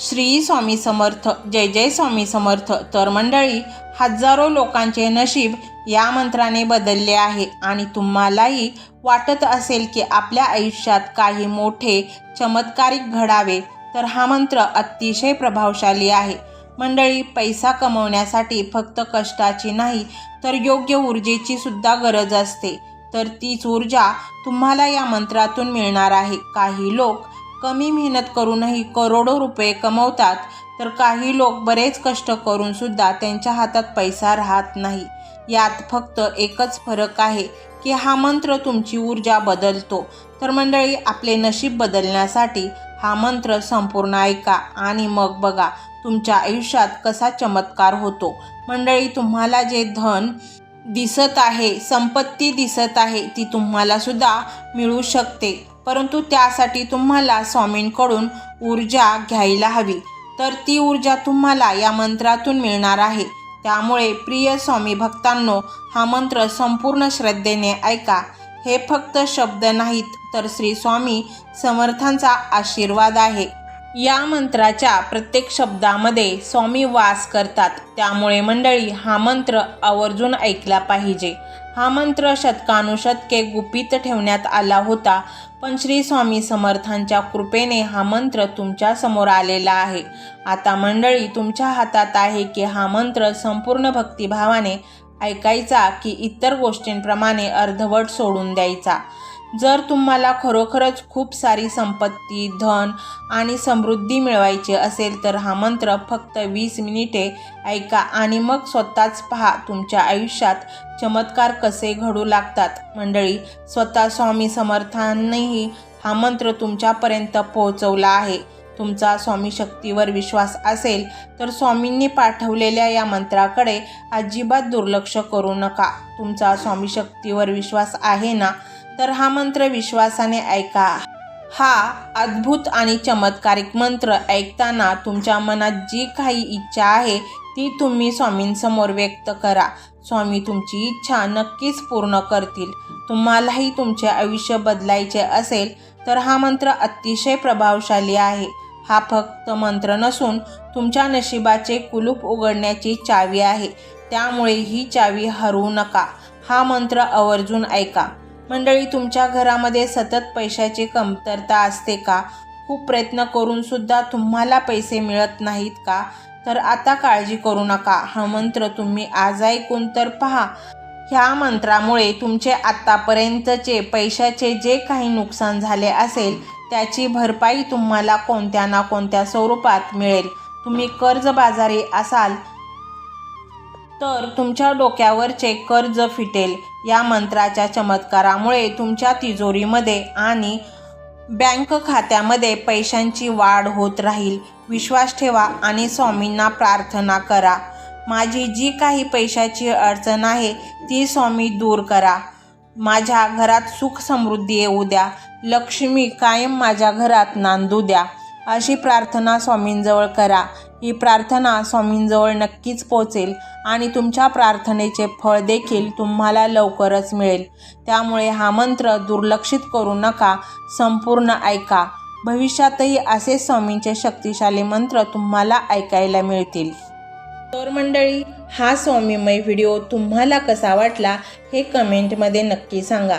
श्री स्वामी समर्थ जय जय स्वामी समर्थ तर मंडळी हजारो लोकांचे नशीब या मंत्राने बदलले आहे आणि तुम्हालाही वाटत असेल की आपल्या आयुष्यात काही मोठे चमत्कारिक घडावे तर हा मंत्र अतिशय प्रभावशाली आहे. मंडळी पैसा कमवण्यासाठी फक्त कष्टाची नाही तर योग्य ऊर्जेची सुद्धा गरज असते. तर तीच ऊर्जा तुम्हाला या मंत्रातून मिळणार आहे. काही लोक कमी मेहनत करूनही करोडो रुपये कमवतात तर काही लोक बरेच कष्ट करून सुद्धा त्यांच्या हातात पैसा राहत नाही. यात फक्त एकच फरक आहे की हा मंत्र तुमची ऊर्जा बदलतो. तर मंडळी आपले नशीब बदलण्यासाठी हा मंत्र संपूर्ण ऐका आणि मग बघा तुमच्या आयुष्यात कसा चमत्कार होतो. मंडळी तुम्हाला जे धन दिसत आहे संपत्ती दिसत आहे ती तुम्हाला सुद्धा मिळू शकते. परंतु त्यासाठी तुम्हाला स्वामींकडून ऊर्जा घ्यायला हवी. तर ती ऊर्जा तुम्हाला या मंत्रातून मिळणार आहे. त्यामुळे प्रिय स्वामी भक्तांनो हा मंत्र संपूर्ण श्रद्धेने ऐका. हे फक्त शब्द नाहीत तर श्री स्वामी समर्थांचा आशीर्वाद आहे. या मंत्राच्या प्रत्येक शब्दामध्ये स्वामी वास करतात. त्यामुळे मंडळी हा मंत्र आवर्जून ऐकला पाहिजे. हा मंत्र शतकानुशतके गुपित ठेवण्यात आला होता. पण श्री स्वामी समर्थांच्या कृपेने हा मंत्र तुमच्यासमोर आलेला आहे. आता मंडळी तुमच्या हातात आहे की हा मंत्र संपूर्ण भक्तिभावाने ऐकायचा की इतर गोष्टींप्रमाणे अर्धवट सोडून द्यायचा? जर तुम्हाला खरोखरच खूप सारी संपत्ती धन आणि समृद्धी मिळवायची असेल तर हा मंत्र फक्त वीस मिनिटे ऐका आणि मग स्वतःच पहा तुमच्या आयुष्यात चमत्कार कसे घडू लागतात. मंडळी स्वतः स्वामी समर्थांनीही हा मंत्र तुमच्यापर्यंत पोहोचवला आहे. तुमचा स्वामी शक्तीवर विश्वास असेल तर स्वामींनी पाठवलेल्या या मंत्राकडे अजिबात दुर्लक्ष करू नका. तुमचा स्वामी शक्तीवर विश्वास आहे ना? तर हा मंत्र विश्वासाने ऐका. हा अद्भुत आणि चमत्कारिक मंत्र ऐकताना तुमच्या मनात जी काही इच्छा आहे ती तुम्ही स्वामींसमोर व्यक्त करा. स्वामी तुमची इच्छा नक्कीच पूर्ण करतील. तुम्हालाही तुमचे आयुष्य बदलायचे असेल तर हा मंत्र अतिशय प्रभावशाली आहे. हा फक्त मंत्र नसून तुमच्या नशिबाचे कुलूप उघडण्याची चावी आहे. त्यामुळे ही चावी हरवू नका. हा मंत्र आवर्जून ऐका. मंडळी तुमच्या घरामध्ये सतत पैशाची कमतरता असते का? खूप प्रयत्न करून सुद्धा तुम्हाला पैसे मिळत नाहीत का? तर आता काळजी करू नका. हा मंत्र तुम्ही आज ऐकून तर पहा. ह्या मंत्रामुळे तुमचे आत्तापर्यंतचे पैशाचे जे काही नुकसान झाले असेल त्याची भरपाई तुम्हाला कोणत्या ना कोणत्या स्वरूपात मिळेल. तुम्ही कर्जबाजारी असाल तर तुमच्या डोक्यावरचे कर्ज फिटेल. या मंत्राच्या चमत्कारामुळे तुमच्या तिजोरीमध्ये आणि बँक खात्यामध्ये पैशांची वाढ होत राहील. विश्वास ठेवा आणि स्वामींना प्रार्थना करा. माझी जी काही पैशाची अडचण आहे ती स्वामी दूर करा. माझ्या घरात सुख समृद्धी येऊ द्या. लक्ष्मी कायम माझ्या घरात नांदू द्या. अशी प्रार्थना स्वामींजवळ करा. ही प्रार्थना स्वामींजवळ नक्कीच पोचेल आणि तुमच्या प्रार्थनेचे फळ देखील तुम्हाला लवकरच मिळेल. त्यामुळे हा मंत्र दुर्लक्षित करू नका संपूर्ण ऐका. भविष्यातही असे स्वामींचे शक्तिशाली मंत्र तुम्हाला ऐकायला मिळतील. तर मंडळी हा स्वामीमय व्हिडिओ तुम्हाला कसा वाटला हे कमेंटमध्ये नक्की सांगा.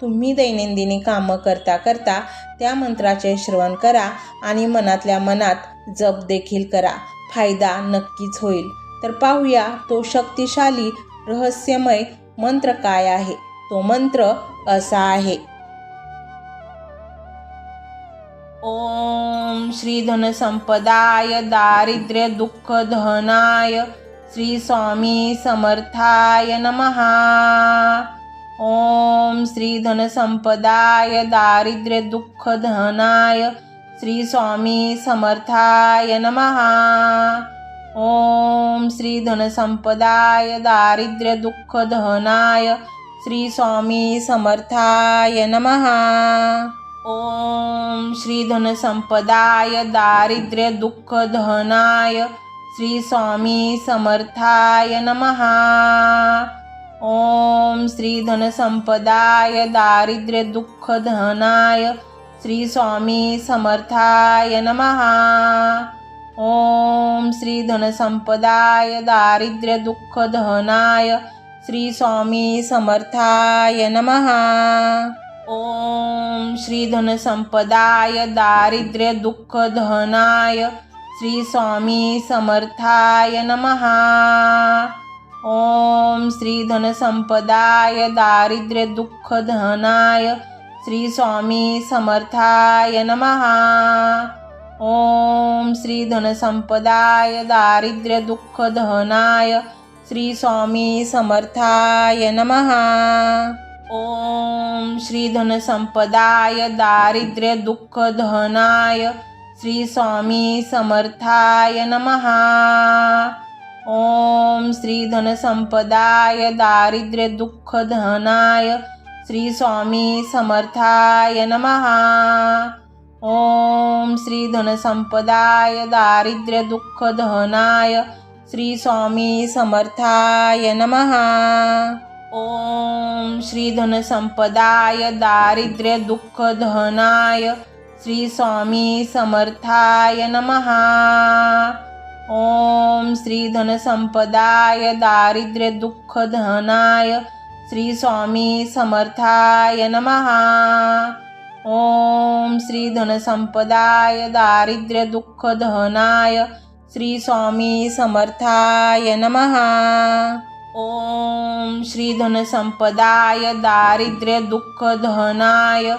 तुम्ही दैनंदिनी कामं करता करता त्या मंत्राचे श्रवण करा आणि मनातल्या मनात जप देखील करा. फायदा नक्कीच होईल. तर पाहूया तो शक्तिशाली रहस्यमय मंत्र काय आहे? तो मंत्र असा आहे. ओम श्री धनसंपदाय दारिद्र्य दुःख धनाय श्री स्वामी समर्थाय नमहा. ओम श्री धनसंपदाय दारिद्र्य दुःख धनाय श्री स्वामी समर्थाय नमहा ओम श्री धनसंपदाय दारिद्र्य दुःख धनाय श्री स्वामी समर्थाय नमहा ओम श्री धनसंपदाय दारिद्र्य दुःख धनाय श्री स्वामी समर्थाय नमहा ओम श्री धनसंपदाय दारिद्र्य दुःख धनाय श्री स्वामी समर्थाय नमहा ओम श्री धनसंपदाय दारिद्र्य दुःख धनाय श्री स्वामी समर्थाय नमहा ओम श्री धनसंपदाय दारिद्र्य दुःख धनाय श्री स्वामी समर्थाय नमहा ओम श्री धनसंपदाय दारिद्र्य दुःख धनाय श्री स्वामी समर्थाय नमहा ओम श्री धनसंपदाय दारिद्र्य दुःख धनाय श्री स्वामी समर्थाय नमहा ओम श्री धनसंपदाय दारिद्र्य दुःख धनाय श्री स्वामी समर्थाय नमहा ओम श्री धनसंपदाय दारिद्र्य दुःख धनाय श्री स्वामी समर्थाय नमहा ओम श्री धनसंपदाय दारिद्र्य दुःख धनाय श्री स्वामी समर्थाय नमहा ओम श्री धनसंपदाय दारिद्र्य दुःख धनाय श्री स्वामी समर्थाय नमहा ओम श्री धनसंपदाय दारिद्र्य दुःख धनाय श्री स्वामी समर्थाय नमहा ओम श्री धनसंपदाय दारिद्र्य दुःख धनाय श्री स्वामी समर्थाय नमहा ओम श्री धनसंपदाय दारिद्र्य दुःख धनाय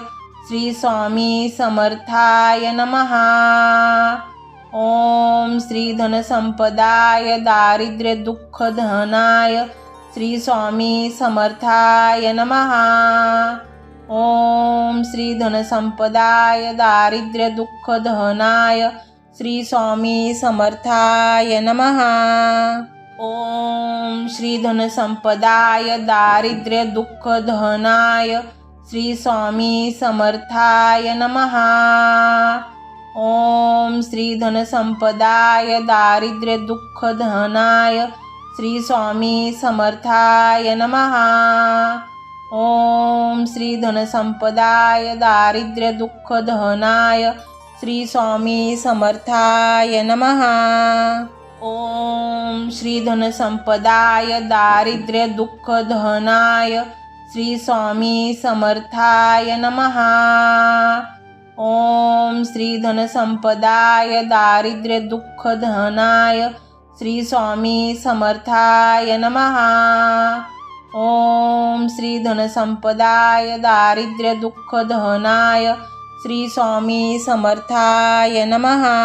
श्री स्वामी समर्थाय नमहा ओम श्री धनसंपदाय दारिद्र्य दुःख धनाय श्री स्वामी समर्थाय नमहा ओम श्री धनसंपदाय दारिद्र्य दुःख धनाय श्री स्वामी समर्थाय नमहा ओम श्री धनसंपदाय दारिद्र्य दुःख धनाय श्री स्वामी समर्थाय नमहा ओम श्री धनसंपदाय दारिद्र्य दुःख धनाय श्री स्वामी समर्थाय नमहा ओम श्री धनसंपदाय दारिद्र्य दुःख धनाय श्री स्वामी समर्थाय नमहा ओम श्री धनसंपदाय दारिद्र्य दुःख धनाय श्री स्वामी समर्थाय नमहा ओम श्री धनसंपदाय दारिद्र्य दुःख धनाय श्री स्वामी समर्थाय नमहा ओम श्री धनसंपदाय दारिद्र्य दुःख धनाय श्री स्वामी समर्थाय नमहा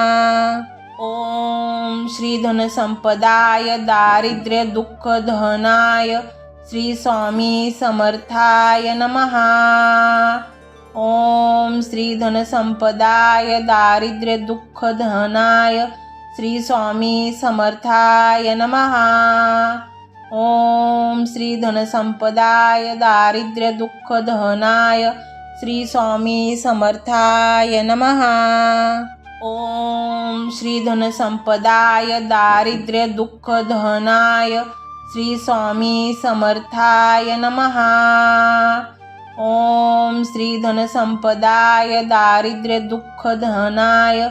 ओम श्री धनसंपदाय दारिद्र्य दुःख धनाय श्री स्वामी समर्थाय नमहा ओम श्री धनसंपदाय दारिद्र्य दुःख धनाय श्री स्वामी समर्थाय नमहा ओम श्री धनसंपदाय दारिद्र्य दुःख धनाय श्री स्वामी समर्थाय नमहा ओम श्री धनसंपदाय दारिद्र्य दुःख धनाय श्री स्वामी समर्थाय नमहा ओम श्री धनसंपदाय दारिद्र्य दुःख धनाय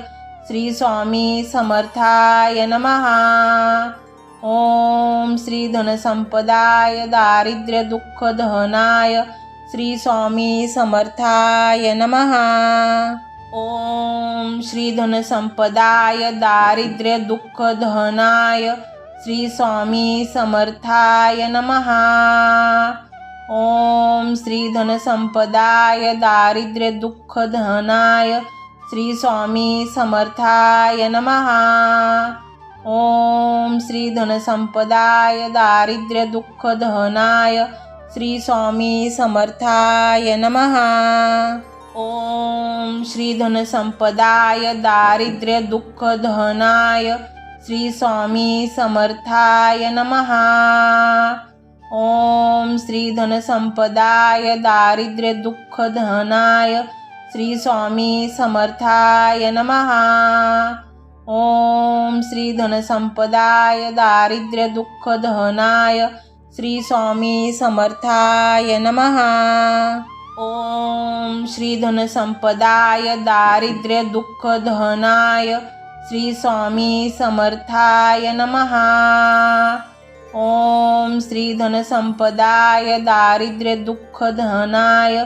श्री स्वामी समर्थाय नमहा ओम श्री धनसंपदाय दारिद्र्य दुःख धनाय श्री स्वामी समर्थाय नमहा ओम श्री धनसंपदाय दारिद्र्य दुःख धनाय श्री स्वामी समर्थाय नमहा ओम श्री धनसंपदाय दारिद्र्य दुःख धनाय श्री स्वामी समर्थाय नमहा ओम श्री धनसंपदाय दारिद्र्य दुःख धनाय श्री स्वामी समर्थाय नमहा ओम श्री धनसंपदाय दारिद्र्य दुःख धनाय श्री स्वामी समर्थाय नमहा ओम श्री धनसंपदाय दारिद्र्य दुःख धनाय श्री स्वामी समर्थाय नमहा ओम श्री धनसंपदाय दारिद्र्य दुःख धनाय श्री स्वामी समर्थाय नमहा ओम श्री धनसंपदाय दारिद्र्य दुःख धनाय श्री स्वामी समर्थाय नमः। ओम श्री धनसंपदाय दारिद्र्य दुःख धनाय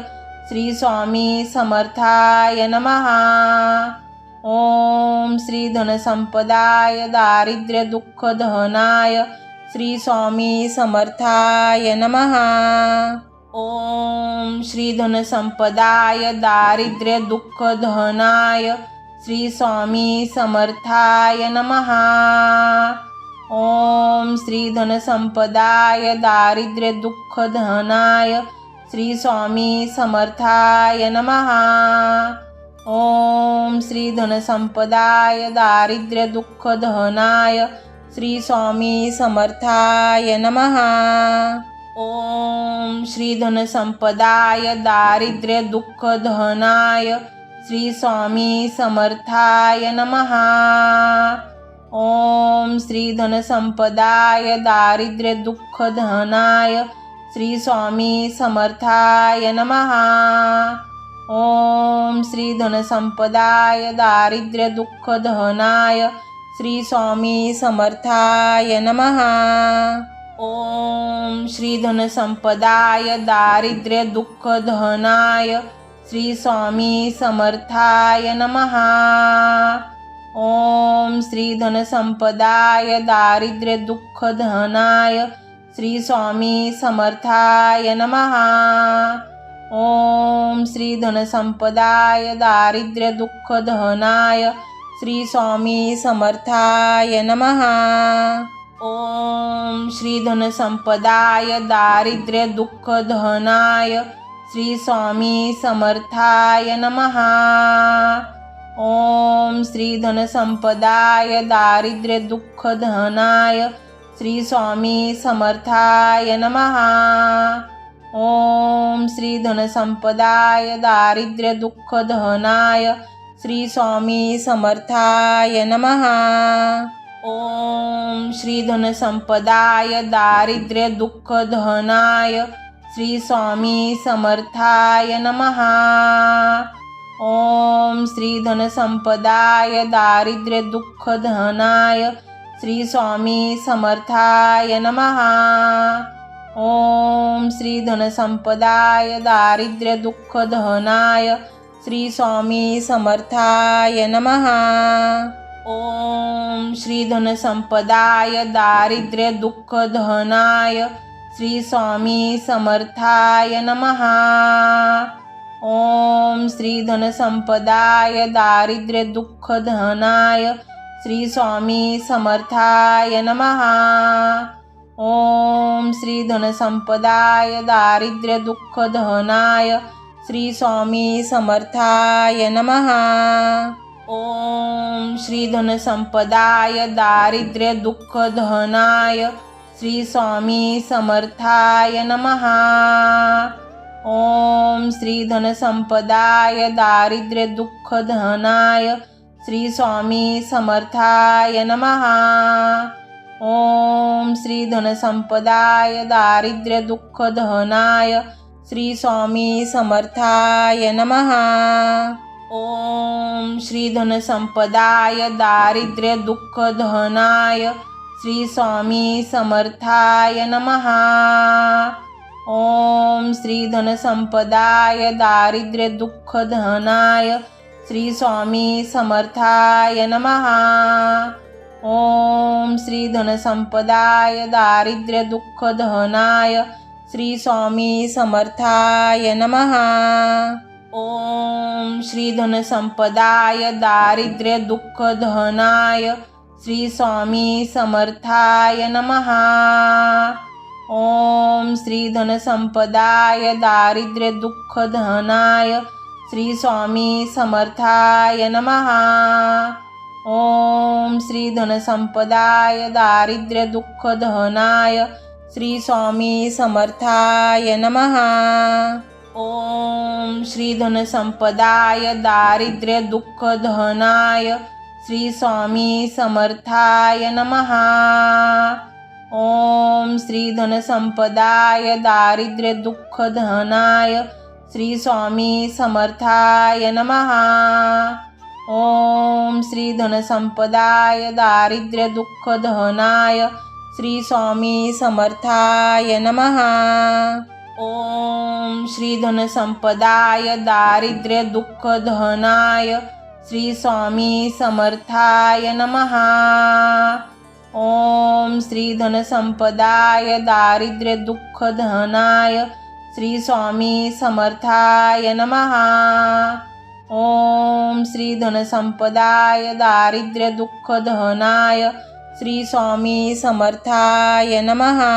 श्री स्वामी समर्थाय नमहा ओम श्री धनसंपदाय दारिद्र्य दुःख धनाय श्री स्वामी समर्थाय नमहा ओम श्री धनसंपदाय दारिद्र्य दुःख धनाय श्री स्वामी समर्थाय नमहा ओम श्री धनसंपदाय दारिद्र्य दुःख धनाय श्री स्वामी समर्थाय नमहा ओम श्री धनसंपदाय दारिद्र्य दुःख धनाय श्री स्वामी समर्थाय नमहा ओम श्री धनसंपदाय दारिद्र्य दुःख धनाय श्री स्वामी समर्थाय नमहा ओम श्री धनसंपदाय दारिद्र्य दुःख धनाय श्री स्वामी समर्थाय नमहा ओम श्री धनसंपदाय दारिद्र्य दुःख धनाय श्री स्वामी समर्थाय नमहा ओम श्री धनसंपदाय दारिद्र्य दुःख धनाय श्री स्वामी समर्थाय नमहा ओम श्री धनसंपदाय दारिद्र्य दुःख धनाय श्री स्वामी समर्थाय नमहा ओम श्री धनसंपदाय दारिद्र्य दुःख धनाय श्री स्वामी समर्थाय नमहा ओम श्री धनसंपदाय दारिद्र्य दुःख धनाय श्री स्वामी समर्थाय नमहा ओम श्री धनसंपदाय दारिद्र्य दुःख धनाय श्री स्वामी समर्थाय नमहा ओम श्री धनसंपदाय दारिद्र्य दुःख धनाय श्री स्वामी समर्थाय नमहा ओम श्री धनसंपदाय दारिद्र्य दुःख धनाय श्री स्वामी समर्थाय नमहा ओम श्री धनसंपदाय दारिद्र्य दुःख धनाय श्री स्वामी समर्थाय नमहा ओम श्री धनसंपदाय दारिद्र्य दुःख धनाय श्री स्वामी समर्थाय नमहा ओम श्री धनसंपदाय दारिद्र्य दुःख धनाय श्री स्वामी समर्थाय नमहा ओम श्री धनसंपदाय दारिद्र्य दुःख धनाय श्री स्वामी समर्थाय नमहा ओम श्री धनसंपदाय दारिद्र्य दुःख धनाय श्री स्वामी समर्थाय नमहा ओम श्री धनसंपदाय दारिद्र्य दुःख धनाय श्री स्वामी समर्थाय नमहा ओम श्री धनसंपदाय दारिद्र्य दुःख धनाय श्री स्वामी समर्थाय नमहा ओम श्री धनसंपदाय दारिद्र्य दुःख धनाय श्री स्वामी समर्थाय नमहा ओम श्री धनसंपदाय दारिद्र्य दुःख धनाय श्री स्वामी समर्थाय नमहा ओम श्री धनसंपदाय दारिद्र्य दुःख धनाय श्री स्वामी समर्थाय नमहा ओम श्री धनसंपदाय दारिद्र्य दुःख धनाय श्री स्वामी समर्थाय नमहा ओम श्री धनसंपदाय दारिद्र्य दुःख धनाय श्री स्वामी समर्थाय नमहा ओम श्री धनसंपदाय दारिद्र्य दुःख धनाय श्री स्वामी समर्थाय नमहा ओम श्री धनसंपदाय दारिद्र्य दुःख धनाय श्री स्वामी समर्थाय नमहा ओम श्री धनसंपदाय दारिद्र्य दुःख धनाय श्री स्वामी समर्थाय नमहा ओम श्री धनसंपदाय दारिद्र दुःख धनाय श्री स्वामी समर्थाय नमः। ओम श्री धनसंपदाय दारिद्र्य दुःख धनाय श्री स्वामी समर्थाय नमः। ओम श्री धनसंपदाय दारिद्र्य दुःख धनाय श्री स्वामी समर्थाय नमः। ओम श्री धनसंपदाय दारिद्र्य दुःख धनाय श्री स्वामी समर्थाय नमहा ओम श्री धनसंपदाय दारिद्र्य दुःख धनाय श्री स्वामी समर्थाय नमहा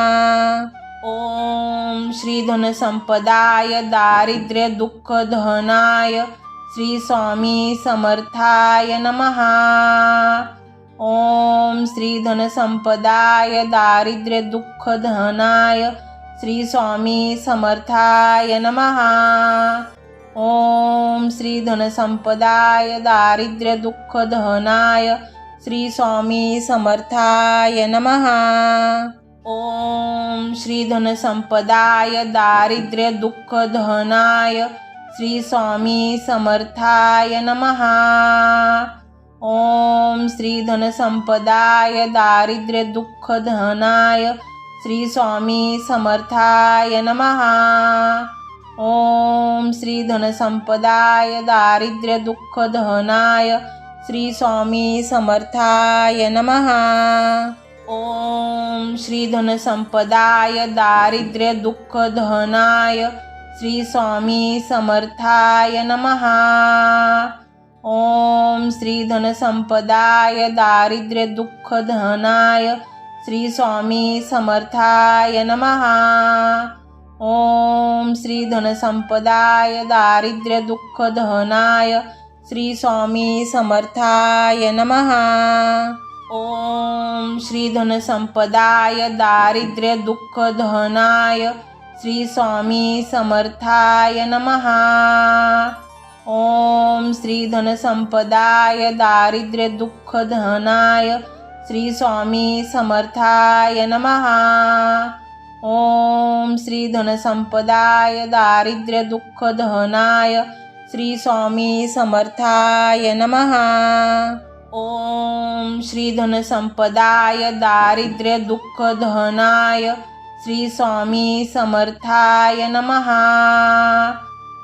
ओम श्री धनसंपदाय दारिद्र्य दुःख धनाय श्री स्वामी समर्थाय नमहा ओम श्री धनसंपदाय दारिद्र्य दुःख धनाय श्री स्वामी समर्थाय नमहा ओम श्री धनसंपदाय दारिद्र्य दुःख धनाय श्री स्वामी समर्थाय नमहा ओम श्री धनसंपदाय दारिद्र्य दुःख धनाय श्री स्वामी समर्थाय नमहा ओम श्री धनसंपदाय दारिद्र्य दुःख धनाय श्री स्वामी समर्थाय नमहा ओम श्री धनसंपदाय दारिद्र्य दुःख धनाय श्री स्वामी समर्थाय नमहा ओम श्री धनसंपदाय दारिद्र्य दुःख धनाय श्री स्वामी समर्थाय नमहा ओम श्री धनसंपदाय दारिद्र्य दुःख धनाय श्री स्वामी समर्थाय नमहा ओम श्री धनसंपदाय दारिद्र्य दुःख धनाय श्री स्वामी समर्थाय नमहा ओम श्री धनसंपदाय दारिद्र्य दुःख श्री स्वामी समर्थाय नमः। ओम श्री धनसंपदाय दारिद्र्य दुःख धनाय श्री स्वामी समर्थाय नमहा ओम श्री धनसंपदाय दारिद्र्य दुःख धनाय श्री स्वामी समर्थाय नमहा ओम श्री धनसंपदाय दारिद्र्य दुःख धनाय श्री स्वामी समर्थाय नमहा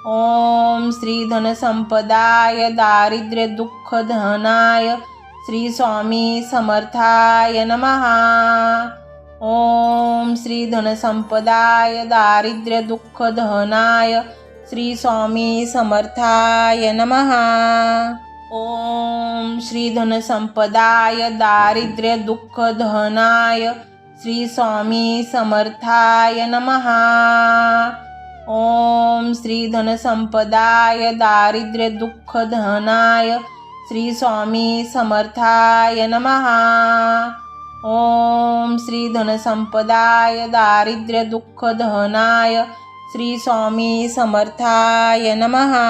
ओम श्री धनसंपदाय दारिद्र्य दुःख धनाय श्री स्वामी समर्थाय नमहा ओम श्री धनसंपदाय दारिद्र्य दुःख धनाय श्री स्वामी समर्थाय नमहा ओम श्री धनसंपदाय दारिद्र्य दुःख धनाय श्री स्वामी समर्थाय नमहा ओम श्री धनसंपदाय दारिद्र्य दुःख धनाय श्री स्वामी समर्थाय नमहा ओम श्री धनसंपदाय दारिद्र्य दुःख धनाय श्री स्वामी समर्थाय नमहा